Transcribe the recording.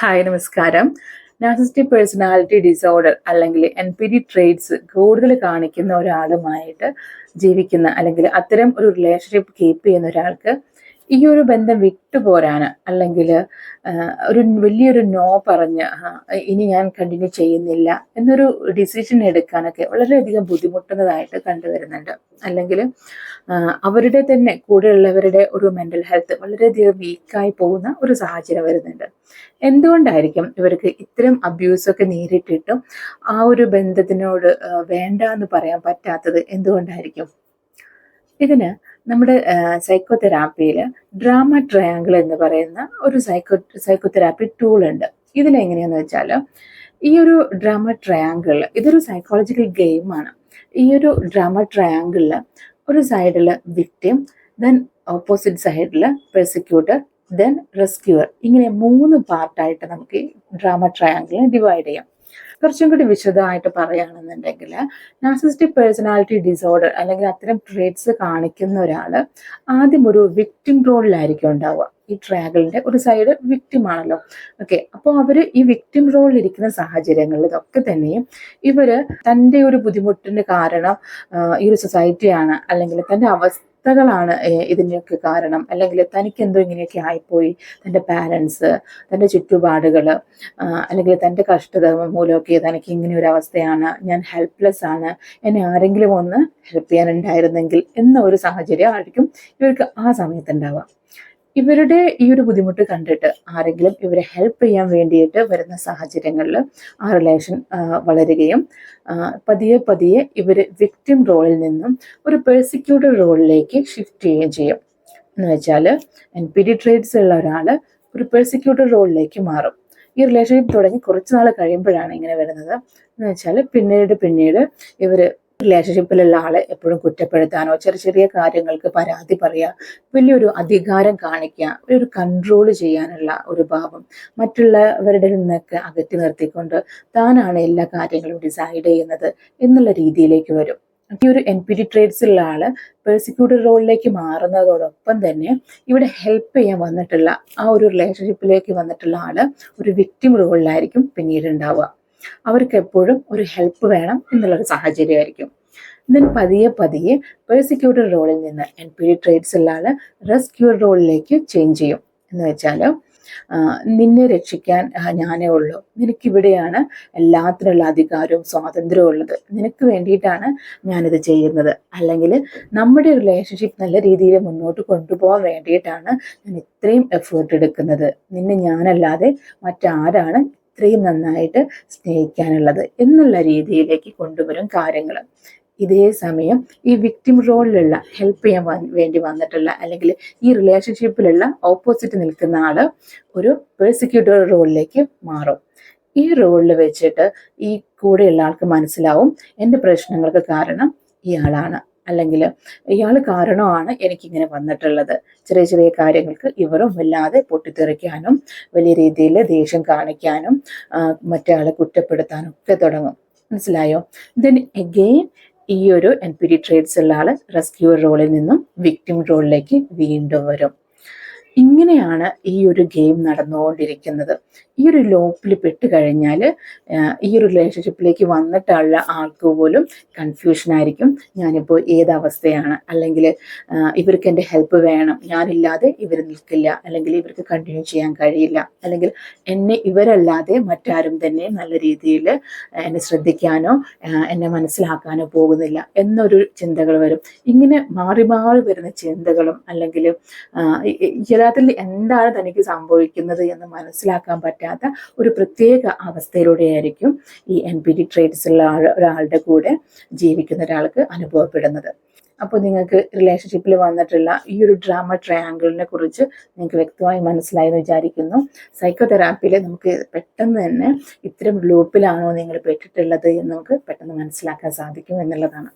Hi നമസ്കാരം. Narcissistic personality disorder അല്ലെങ്കിൽ N P D traits കൂടുതൽ കാണിക്കുന്ന ഒരാളുമായിട്ട് ജീവിക്കുന്ന അല്ലെങ്കിൽ അത്തരം ഒരു റിലേഷൻഷിപ്പ് കീപ്പ് ചെയ്യുന്ന ഒരാൾക്ക് ഈ ഒരു ബന്ധം വിട്ടുപോരാന്. അല്ലെങ്കിൽ ഒരു വലിയൊരു നോ പറഞ്ഞ് ഇനി ഞാൻ കണ്ടിന്യൂ ചെയ്യുന്നില്ല എന്നൊരു ഡിസിഷൻ എടുക്കാനൊക്കെ വളരെയധികം ബുദ്ധിമുട്ടുന്നതായിട്ട് കണ്ടുവരുന്നുണ്ട്. അല്ലെങ്കിൽ അവരുടെ തന്നെ കൂടെയുള്ളവരുടെ ഒരു മെന്റൽ ഹെൽത്ത് വളരെയധികം വീക്കായി പോകുന്ന ഒരു സാഹചര്യം വരുന്നുണ്ട്. എന്തുകൊണ്ടായിരിക്കും ഇവർക്ക് ഇത്തരം അബ്യൂസൊക്കെ നേരിട്ടിട്ടും ആ ഒരു ബന്ധത്തിനോട് വേണ്ട എന്ന് പറയാൻ പറ്റാത്തത്? എന്തുകൊണ്ടായിരിക്കും? ഇതിന് നമ്മുടെ സൈക്കോതെറാപ്പിയിൽ ഡ്രാമ ട്രയാങ്കിൾ എന്ന് പറയുന്ന ഒരു സൈക്കോ സൈക്കോതെറാപ്പി ടൂൾ ഉണ്ട്. ഇതിലെങ്ങനെയാന്ന് വെച്ചാൽ ഈ ഒരു ഡ്രാമ ട്രയാങ്കിൾ ഇതൊരു സൈക്കോളജിക്കൽ ഗെയിമാണ് ഈ ഒരു ഡ്രാമ ട്രയാങ്കിളിൽ ഒരു സൈഡിൽ വിക്ടിം ദെൻ ഓപ്പോസിറ്റ് സൈഡിൽ പ്രോസിക്യൂട്ടർ ദെൻ റെസ്ക്യൂർ ഇങ്ങനെ മൂന്ന് പാർട്ടായിട്ട് നമുക്ക് ഡ്രാമ ട്രയാങ്കിളിനെ ഡിവൈഡ് ചെയ്യാം. കുറച്ചും കൂടി വിശദമായിട്ട് പറയുകയാണെന്നുണ്ടെങ്കിൽ നാർസിസ്റ്റിക് പേഴ്സണാലിറ്റി ഡിസോർഡർ അല്ലെങ്കിൽ അത്തരം ട്രേറ്റ്സ് കാണിക്കുന്ന ഒരാൾ ആദ്യം ഒരു വിക്ടിം റോളിലായിരിക്കും ഉണ്ടാവുക. ഈ ട്രാഗിളിന്റെ ഒരു സൈഡ് വിക്ടിം ആണല്ലോ. ഓക്കെ അപ്പോൾ അവർ ഈ വിക്ടിം റോളിൽ ഇരിക്കുന്ന സാഹചര്യങ്ങളിൽ ഇതൊക്കെ തന്നെയും ഇവർ തന്റെ ഒരു ബുദ്ധിമുട്ടിന്റെ കാരണം ഈ ഒരു സൊസൈറ്റിയാണ് അല്ലെങ്കിൽ തന്റെ അവസ്ഥ അവസ്ഥകളാണ് ഇതിനൊക്കെ കാരണം. അല്ലെങ്കിൽ തനിക്ക് എന്തോ ഇങ്ങനെയൊക്കെ ആയിപ്പോയി. തന്റെ പാരൻസ് തന്റെ ചുറ്റുപാടുകൾ അല്ലെങ്കിൽ തന്റെ കഷ്ടത മൂലമൊക്കെ തനിക്ക് ഇങ്ങനെ ഒരു അവസ്ഥയാണ്. ഞാൻ ഹെൽപ്ലെസ് ആണ്. എന്നെ ആരെങ്കിലും ഒന്ന് ഹെൽപ്പ് ചെയ്യാനുണ്ടായിരുന്നെങ്കിൽ എന്ന ഒരു സാഹചര്യം ആയിരിക്കും ഇവർക്ക് ആ സമയത്ത് ഉണ്ടാവുക ഇവരുടെ ഈ ഒരു ബുദ്ധിമുട്ട് കണ്ടിട്ട് ആരെങ്കിലും ഇവരെ ഹെൽപ്പ് ചെയ്യാൻ വേണ്ടിയിട്ട് വരുന്ന സാഹചര്യങ്ങളിൽ ആ റിലേഷൻ വളരുകയും പതിയെ പതിയെ ഇവർ വിക്ടിം റോളിൽ നിന്നും ഒരു പേഴ്സിക്യൂട്ടഡ് റോളിലേക്ക് ഷിഫ്റ്റ് ചെയ്യുകയും ചെയ്യും. എന്ന് വെച്ചാൽ എൻ പി ഡി ട്രേഡ്സ് ഉള്ള ഒരാൾ ഒരു പേഴ്സിക്യൂട്ടഡ് റോളിലേക്ക് മാറും. ഈ റിലേഷൻഷിപ്പ് തുടങ്ങി കുറച്ച് നാൾ കഴിയുമ്പോഴാണ് ഇങ്ങനെ വരുന്നത്. എന്ന് വെച്ചാൽ പിന്നീട് പിന്നീട് ഇവർ റിലേഷൻഷിപ്പിലുള്ള ആളെ എപ്പോഴും കുറ്റപ്പെടുത്താനോ ചെറിയ ചെറിയ കാര്യങ്ങൾക്ക് പരാതി പറയുക വലിയൊരു അധികാരം കാണിക്കുക ഒരു കൺട്രോൾ ചെയ്യാനുള്ള ഒരു ഭാവം മറ്റുള്ളവരുടെ നിന്നൊക്കെ അകറ്റി നിർത്തിക്കൊണ്ട് താനാണ് എല്ലാ കാര്യങ്ങളും ഡിസൈഡ് ചെയ്യുന്നത് എന്നുള്ള രീതിയിലേക്ക് വരും. ഈ ഒരു എൻ പി ഡി ട്രേഡ്സിലുള്ള ആൾ പെർസിക്യൂട്ടർ റോളിലേക്ക് മാറുന്നതോടൊപ്പം തന്നെ ഇവിടെ ഹെൽപ്പ് ചെയ്യാൻ വന്നിട്ടുള്ള ആ ഒരു റിലേഷൻഷിപ്പിലേക്ക് വന്നിട്ടുള്ള ആൾ ഒരു വിക്ടിം റോളിലായിരിക്കും പിന്നീട് ഉണ്ടാവുക. അവർക്ക് എപ്പോഴും ഒരു ഹെൽപ്പ് വേണം എന്നുള്ളൊരു സാഹചര്യമായിരിക്കും. ദെൻ പതിയെ പതിയെ പേഴ്സിക്യൂട്ടർ റോളിൽ നിന്ന് എൻ പി ഡി ട്രേഡ്സ് ഉള്ള ആൾ റെസ്ക്യൂർ റോളിലേക്ക് ചേഞ്ച് ചെയ്യും. എന്ന് വെച്ചാൽ നിന്നെ രക്ഷിക്കാൻ ഞാനേ ഉള്ളൂ. നിനക്കിവിടെയാണ് എല്ലാത്തിനുള്ള അധികാരവും സ്വാതന്ത്ര്യവും ഉള്ളത്. നിനക്ക് വേണ്ടിയിട്ടാണ് ഞാനിത് ചെയ്യുന്നത്. അല്ലെങ്കിൽ നമ്മുടെ റിലേഷൻഷിപ്പ് നല്ല രീതിയിൽ മുന്നോട്ട് കൊണ്ടുപോകാൻ വേണ്ടിയിട്ടാണ് ഞാൻ ഇത്രയും എഫേർട്ട് എടുക്കുന്നത്. നിന്നെ ഞാനല്ലാതെ മറ്റാരാണ് ഇത്രയും നന്നായിട്ട് സ്നേഹിക്കാനുള്ളത് എന്നുള്ള രീതിയിലേക്ക് കൊണ്ടുവരും കാര്യങ്ങൾ. ഇതേ സമയം ഈ വിക്ടിം റോളിലുള്ള ഹെൽപ്പ് ചെയ്യാൻ വേണ്ടി വന്നിട്ടുള്ള അല്ലെങ്കിൽ ഈ റിലേഷൻഷിപ്പിലുള്ള ഓപ്പോസിറ്റ് നിൽക്കുന്ന ആൾ ഒരു പേഴ്സിക്യൂട്ടർ റോളിലേക്ക് മാറും. ഈ റോളിൽ വെച്ചിട്ട് ഈ കൂടെയുള്ള ആൾക്ക് മനസ്സിലാവും എന്റെ പ്രശ്നങ്ങൾക്ക് കാരണം ഇയാളാണ് അല്ലെങ്കിൽ ഇയാൾ കാരണമാണ് എനിക്കിങ്ങനെ വന്നിട്ടുള്ളത്. ചെറിയ ചെറിയ കാര്യങ്ങൾക്ക് ഇവരും വല്ലാതെ പൊട്ടിത്തെറിക്കാനും വലിയ രീതിയിൽ ദേഷ്യം കാണിക്കാനും മറ്റേ കുറ്റപ്പെടുത്താനും ഒക്കെ തുടങ്ങും. മനസ്സിലായോ? ദെൻ എഗെയിൻ ഈ ഒരു എൻ പി ഡി ട്രേഡ്സ് ഉള്ള ആൾ റെസ്ക്യൂർ റോളിൽ നിന്നും വിക്ടിം റോളിലേക്ക് വീണ്ടും വരും. ഇങ്ങനെയാണ് ഈ ഒരു ഗെയിം നടന്നുകൊണ്ടിരിക്കുന്നത്. ഈ ഒരു ലോപ്പിൽ പെട്ട് കഴിഞ്ഞാൽ ഈ ഒരു റിലേഷൻഷിപ്പിലേക്ക് വന്നിട്ടുള്ള ആൾക്ക് പോലും കൺഫ്യൂഷൻ ആയിരിക്കും. ഞാനിപ്പോൾ ഏതവസ്ഥയാണ്? അല്ലെങ്കിൽ ഇവർക്ക് എന്റെ ഹെൽപ്പ് വേണം. ഞാനില്ലാതെ ഇവർ നിൽക്കില്ല. അല്ലെങ്കിൽ ഇവർക്ക് കണ്ടിന്യൂ ചെയ്യാൻ കഴിയില്ല. അല്ലെങ്കിൽ എന്നെ ഇവരല്ലാതെ മറ്റാരും തന്നെ നല്ല രീതിയിൽ എന്നെ ശ്രദ്ധിക്കാനോ എന്നെ മനസ്സിലാക്കാനോ പോകുന്നില്ല എന്നൊരു ചിന്തകൾ വരും. ഇങ്ങനെ മാറി മാറി വരുന്ന ചിന്തകളും അല്ലെങ്കിൽ യഥാർത്ഥത്തിൽ എന്താണ് തനിക്ക് സംഭവിക്കുന്നത് എന്ന് മനസ്സിലാക്കാൻ പറ്റാത്ത പറ്റാത്ത ഒരു പ്രത്യേക അവസ്ഥയിലൂടെയായിരിക്കും ഈ എൻ പി ഡി ഉള്ള ഒരാളുടെ കൂടെ ജീവിക്കുന്ന ഒരാൾക്ക് അനുഭവപ്പെടുന്നത്. അപ്പോൾ നിങ്ങൾക്ക് റിലേഷൻഷിപ്പിൽ വന്നിട്ടുള്ള ഈ ഒരു ഡ്രാമ ട്രയാങ്കിളിനെ കുറിച്ച് നിങ്ങൾക്ക് വ്യക്തമായി മനസ്സിലായി എന്ന് വിചാരിക്കുന്നു. സൈക്കോതെറാപ്പിയിൽ നമുക്ക് പെട്ടെന്ന് തന്നെ ഇത്തരം ലൂപ്പിലാണോ നിങ്ങൾ പെട്ടിട്ടുള്ളത് എന്ന് നമുക്ക് പെട്ടെന്ന് മനസ്സിലാക്കാൻ സാധിക്കും എന്നുള്ളതാണ്.